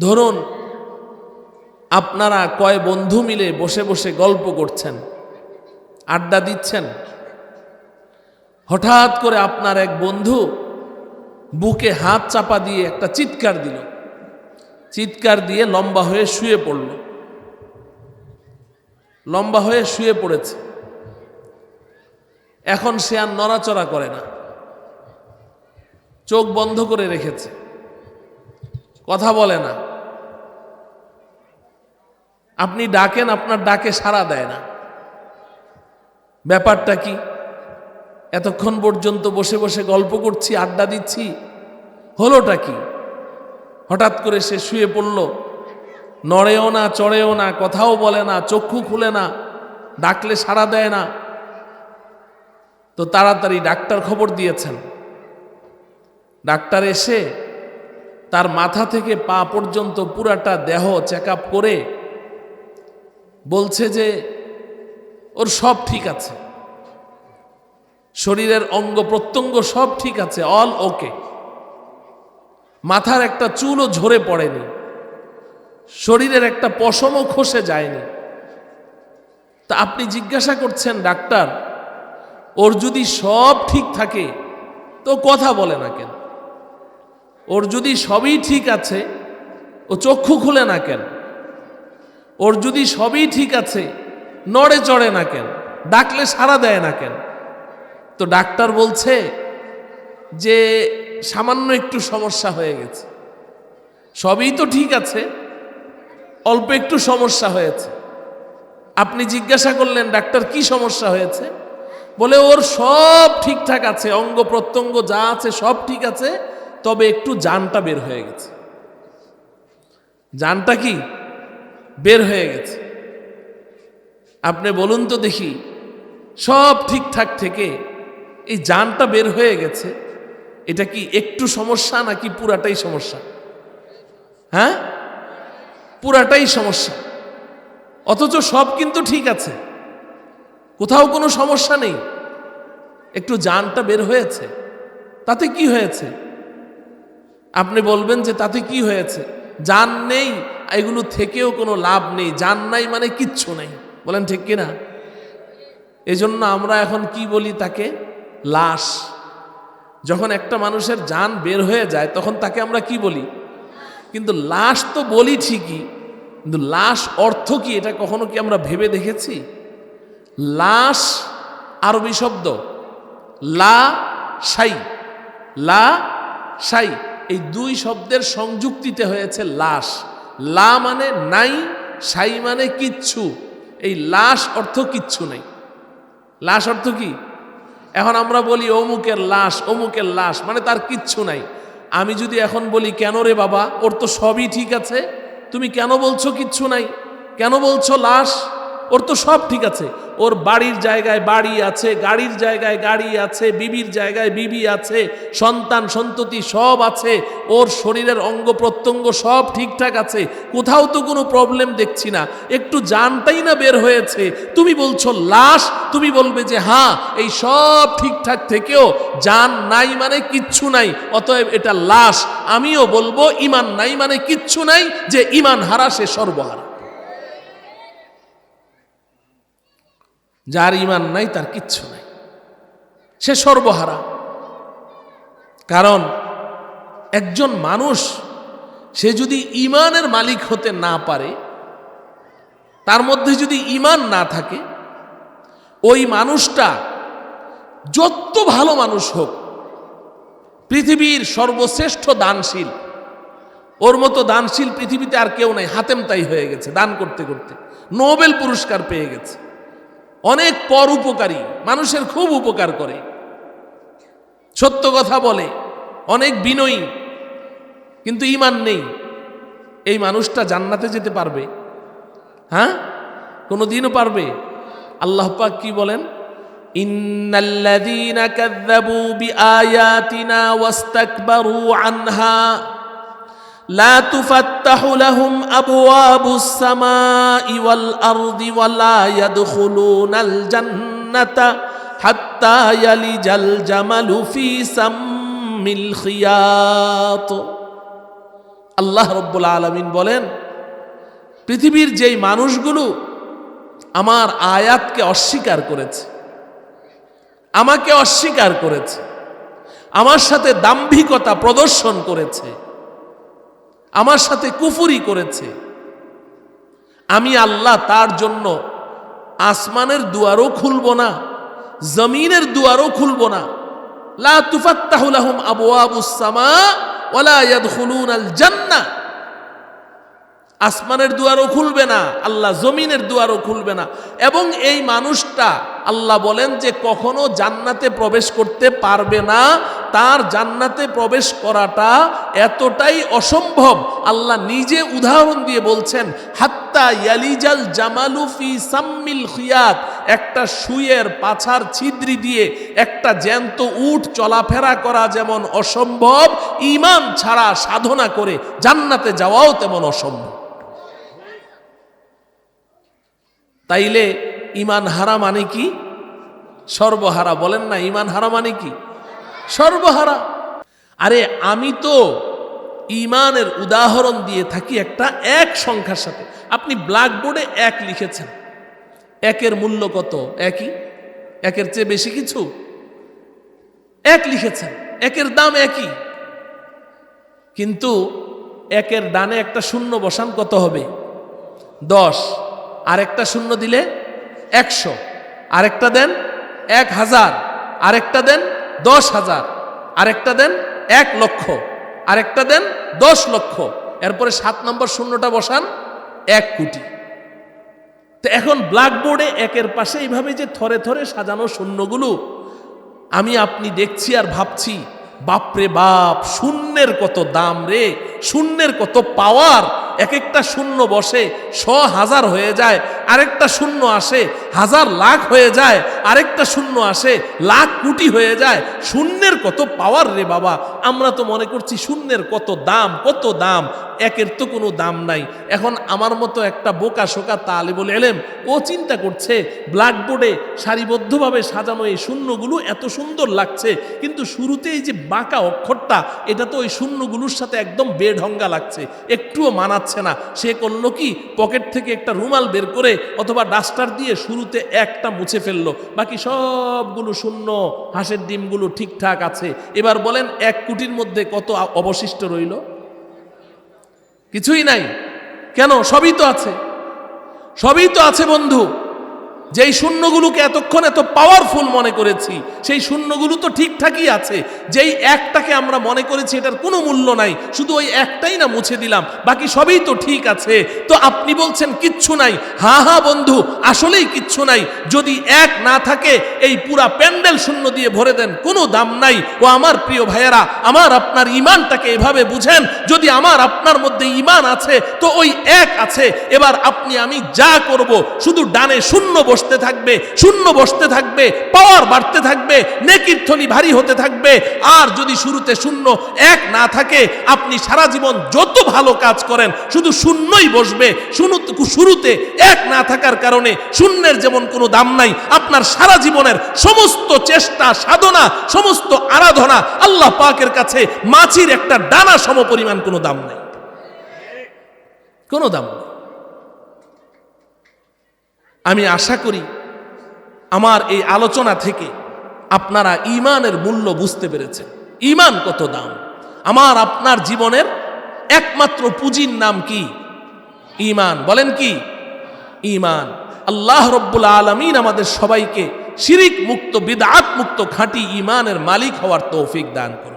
ধরুন, আপনারা কয় বন্ধু মিলে বসে বসে গল্প করছেন, আড্ডা দিচ্ছেন, হঠাৎ করে আপনার এক বন্ধু বুকে হাত চাপা দিয়ে একটা চিৎকার দিল। চিৎকার দিয়ে লম্বা হয়ে শুয়ে পড়ল। লম্বা হয়ে শুয়ে পড়েছে। এখন সে আর নড়াচড়া করে না। চোখ বন্ধ করে রেখেছে। কথা বলে না। আপনি ডাকেন, আপনার ডাকে সাড়া দেয় না। ব্যাপারটা কি? এতক্ষণ পর্যন্ত বসে বসে গল্প করছি, আড্ডা দিচ্ছি, হলোটা কি? হঠাৎ করে সে শুয়ে পড়ল। নড়েও না, চড়েও না, কথাও বলে না, চক্ষু খুলে না, ডাকলে সাড়া দেয় না। তো তাড়াতাড়ি ডাক্তার খবর দিয়েছেন। ডাক্তার এসে তার মাথা থেকে পা পর্যন্ত পুরাটা দেহ চেক করে বলছে যে, ওর সব ঠিক আছে। শরীরের অঙ্গ প্রত্যঙ্গ সব ঠিক আছে, অল ওকে। মাথার একটা চুলও ঝরে পড়েনি। শরীরের একটা পশমও খসে যায়নি। তা আপনি জিজ্ঞাসা করছেন, ডাক্তার, ওর যদি সব ঠিক থাকে, তো কথা বলে না কেন? ওর যদি সবই ঠিক আছে, ও চক্ষু খুলে না কেন? ওর যদি সবই ঠিক আছে, নড়ে চড়ে না কেন? ডাকলে সাড়া দেয় না কেন? তো ডাক্তার বলছে যে সামান্য একটু সমস্যা হয়ে গেছে। সবই তো ঠিক আছে, অল্প একটু সমস্যা হয়েছে। আপনি জিজ্ঞাসা করলেন, ডাক্তার, কি সমস্যা হয়েছে? বলে, ওর সব ঠিকঠাক আছে, অঙ্গ প্রত্যঙ্গ যা আছে সব ঠিক আছে তবে একটু জানটা বের হয়ে গেছে। জানটা কি? বের হয়ে গেছে। আপনি বলুন তো দেখি, সব ঠিকঠাক থেকে এই জানটা বের হয়ে গেছে, এটা কি একটু সমস্যা নাকি পুরাটাই সমস্যা? হ্যাঁ? পুরাটাই সমস্যা। অথচ সব কিন্তু ঠিক আছে। কোথাও কোনো সমস্যা নেই। একটু জানটা বের হয়েছে। তাতে কি হয়েছে? আপনি বলবেন যে তাতে কি হয়েছে? জান নেই, এগুলো থেকেও কোনো লাভ নেই। জান নাই মানে কিচ্ছু নেই। বলেন ঠিক কিনা? এজন্য আমরা এখন কি বলি তাকে? লাশ। যখন একটা মানুষের জান বের হয়ে যায়, তখন তাকে আমরা কি বলি? কিন্তু লাশ তো বলি ঠিকই, কিন্তু লাশ অর্থ কি এটা কখনো কি আমরা ভেবে দেখেছি? লাশ আরবি শব্দ, লা সাই লা সাই। এই দুই শব্দের সংযুক্তিতে হয়েছে লাশ। লা মানে নাই, সাই মানে কিচ্ছু। এই লাশ অর্থ কিচ্ছু নাই। লাশ অর্থ কি? এখন আমরা বলি অমুকের লাশ অমুকের লাশ মানে তার কিচ্ছু নাই। আমি যদি এখন বলি, কেন রে বাবা? ওর তো সবই ঠিক আছে। তুমি কেন বলছো কিচ্ছু নাই? কেন বলছো লাশ? ওর তো সব ঠিক আছে। ওর বাড়ির জায়গায় বাড়ি আছে, গাড়ির জায়গায় গাড়ি আছে, বিবির জায়গায় বিবি আছে, সন্তান, সন্ততি সব আছে, ওর শরীরের অঙ্গ প্রত্যঙ্গ সব ঠিকঠাক আছে। কোথাও তো কোনো প্রবলেম দেখছি না। একটু জানটাই না বের হয়েছে। তুমি বলছো লাশ, তুমি বলবে যে হ্যাঁ এই সব ঠিকঠাক থেকেও জান নাই মানে কিচ্ছু নাই, অতএব এটা লাশ। আমিও বলব, ইমান নাই মানে কিচ্ছু নাই যে ইমান হারা সে সর্বহারা। যার ইমান নাই, তার কিচ্ছু নাই। সে সর্বহারা। কারণ একজন মানুষ, সে যদি ইমানের মালিক হতে না পারে, তার মধ্যে যদি ইমান না থাকে, ওই মানুষটা যত ভালো মানুষ হোক, পৃথিবীর সর্বশ্রেষ্ঠ দানশীল, ওর মতো দানশীল পৃথিবীতে আর কেউ নাই হাতেম তাই হয়ে গেছে, দান করতে করতে। নোবেল পুরস্কার পেয়ে গেছে। অনেক পর উপকারী, মানুষের খুব উপকার করে। সত্য কথা বলে, অনেক বিনয়ী, কিন্তু ইমান নেই। এই মানুষটা জান্নাতে যেতে পারবে? হ্যাঁ? কোনো দিনও পারবে? আল্লাহ পাক কি বলেন? ইন্নাল্লাযীনা কাযযাবু বিআয়াতিনা ওয়াস্তাকবারু আনহা। لا تفتح لهم ابواب السماء والارض ولا يدخلون الجنه حتى يلج الجمل في سم الخياط আল্লাহ রব্বুল আলমিন বলেন পৃথিবীর যেই মানুষগুলো আমার আয়াতকে অস্বীকার করেছে আমাকে অস্বীকার করেছে আমার সাথে দাম্ভিকতা প্রদর্শন করেছে আমার সাথে কুফুরি করেছে। আমি আল্লাহ তার জন্য আসমানের দুয়ারও খুলব না, জমিনের দুয়ারও খুলব না। লা তুফাত্তাহু লাহুম আবওয়াবুস সামা ওয়ালা ইয়াদখুলুনাল জান্নাহ। আসমানের দুয়ারও খুলবে না, আল্লাহ জমিনের দুয়ারও খুলবে না। এবং এই মানুষটা, আল্লাহ বলেন যে কখনো জান্নাতে প্রবেশ করতে পারবে না, তার জান্নাতে প্রবেশ করাটা এতটাই অসম্ভব। আল্লাহ নিজে উদাহরণ দিয়ে বলছেন, হাত্তা ইয়ালিজাল জামালুফি সাম্মিল খিয়াত, একটা সুয়ের পাছার ছিদ্রি দিয়ে একটা জ্যান্ত উঠ চলাফেরা করা যেমন অসম্ভব ইমান ছাড়া সাধনা করে জান্নাতে যাওয়াও তেমন অসম্ভব। তাইলে ইমান হারা মানে কি? সর্বহারা। বলেন না, ইমান হারা মানে কি? সর্বহারা। আরে আমি তো ইমানের উদাহরণ দিয়ে থাকি একটা এক সংখ্যার সাথে। আপনি ব্ল্যাকবোর্ডে এক লিখেছেন। একের মূল্য কত? একই? একের চেয়ে বেশি কিছু? এক লিখেছেন। একের দাম একই। কিন্তু একের ডানে একটা শূন্য বসান কত হবে? দশ। আরেকটা শূন্য দিলে একশো। আরেকটা দেন এক হাজার। আরেকটা দেন দশ হাজার। আরেকটা দেন এক লক্ষ। আরেকটা দেন দশ লক্ষ। এরপরে সাত নম্বর শূন্যটা বসান এক কোটি। তো এখন ব্ল্যাকবোর্ডে একের পাশে এইভাবে যে থরে থরে সাজানো শূন্যগুলো, আমি আপনি দেখছি আর ভাবছি, বাপরে বাপ, শূন্যের কত দাম রে? শূন্যের কত পাওয়ার এক একটা শূন্য বসে, শ হাজার হয়ে যায়, আরেকটা শূন্য আসে, হাজার লাখ হয়ে যায়, আরেকটা শূন্য আসে, লাখ কোটি হয়ে যায়। শূন্যের কত পাওয়ার রে বাবা? আমরা তো মনে করছি শূন্যের কত দাম কত দাম? একের তো কোনো দাম নাই। এখন আমার মতো একটা বোকা শোকা তালেবুল এলেম, ও চিন্তা করছে ব্ল্যাকবোর্ডে সারিবদ্ধভাবে সাজানো এই শূন্যগুলো এত সুন্দর লাগছে, কিন্তু শুরুতেই যে বাঁকা অক্ষরটা, এটা তো ওই শূন্যগুলোর সাথে একদম বেঢঙ্গা লাগছে, একটুও মানাচ্ছে না। সে করল কি? পকেট থেকে একটা রুমাল বের করে অথবা ডাস্টার দিয়ে শুরুতে একটা মুছে ফেলল, বাকি সবগুলো শূন্য, হাঁসের ডিমগুলো ঠিকঠাক আছে। এবার বলেন এক কোটির মধ্যে কত অবশিষ্ট রইল? কিছুই নাই। কেন? সবই তো আছে। সবই তো আছে বন্ধু। যেই শূন্যগুলোকে এতক্ষণ এত পাওয়ারফুল মনে করেছি, সেই শূন্যগুলো তো ঠিকঠাকই আছে। যেই একটাকে আমরা মনে করেছি এটার কোনো মূল্য নাই, শুধু ওই একটাই না মুছে দিলাম, বাকি সবই তো ঠিক আছে। তো আপনি বলছেন কিচ্ছু নাই। হা হা বন্ধু, আসলেই কিচ্ছু নাই। যদি এক না থাকে, এই পুরা প্যান্ডেল শূন্য দিয়ে ভরে দেন, কোনো দাম নাই। ও আমার প্রিয় ভাইয়েরা, আমার আপনার ইমানটাকে এভাবে বুঝেন, যদি আমার আপনার মধ্যে ইমান আছে, তো ওই এক আছে। এবার আপনি আমি যা করব, শুধু ডানে শূন্য বসতে থাকবে, শূন্য বসতে থাকবে পাওয়ার বাড়তে থাকবে নেকির থলি ভারী হতে থাকবে। আর যদি শুরুতে শূন্য এক না থাকে, আপনি সারা জীবন যত ভালো কাজ করেন, শুধু শূন্যই বসবে। শুরুতে এক না থাকার কারণে শূন্যের যেমন কোনো দাম নাই, আপনার সারা জীবনের সমস্ত চেষ্টা, সাধনা, সমস্ত আরাধনা আল্লাহ পাকের কাছে মাছির একটা ডানা সমপরিমাণ কোনো দাম নেই। কোনো দাম নেই। আমি আশা করি আমার এই আলোচনা থেকে আপনারা ইমানের মূল্য বুঝতে পেরেছেন। ইমান কত দাম? আমার আপনার জীবনের একমাত্র পুঁজির নাম কি? ইমান। বলেন কি? ইমান। আল্লাহ রব্বুল আলমিন আমাদের সবাইকে শিরিক মুক্ত বিদাত মুক্ত, খাঁটি ইমানের মালিক হওয়ার তৌফিক দান করুন।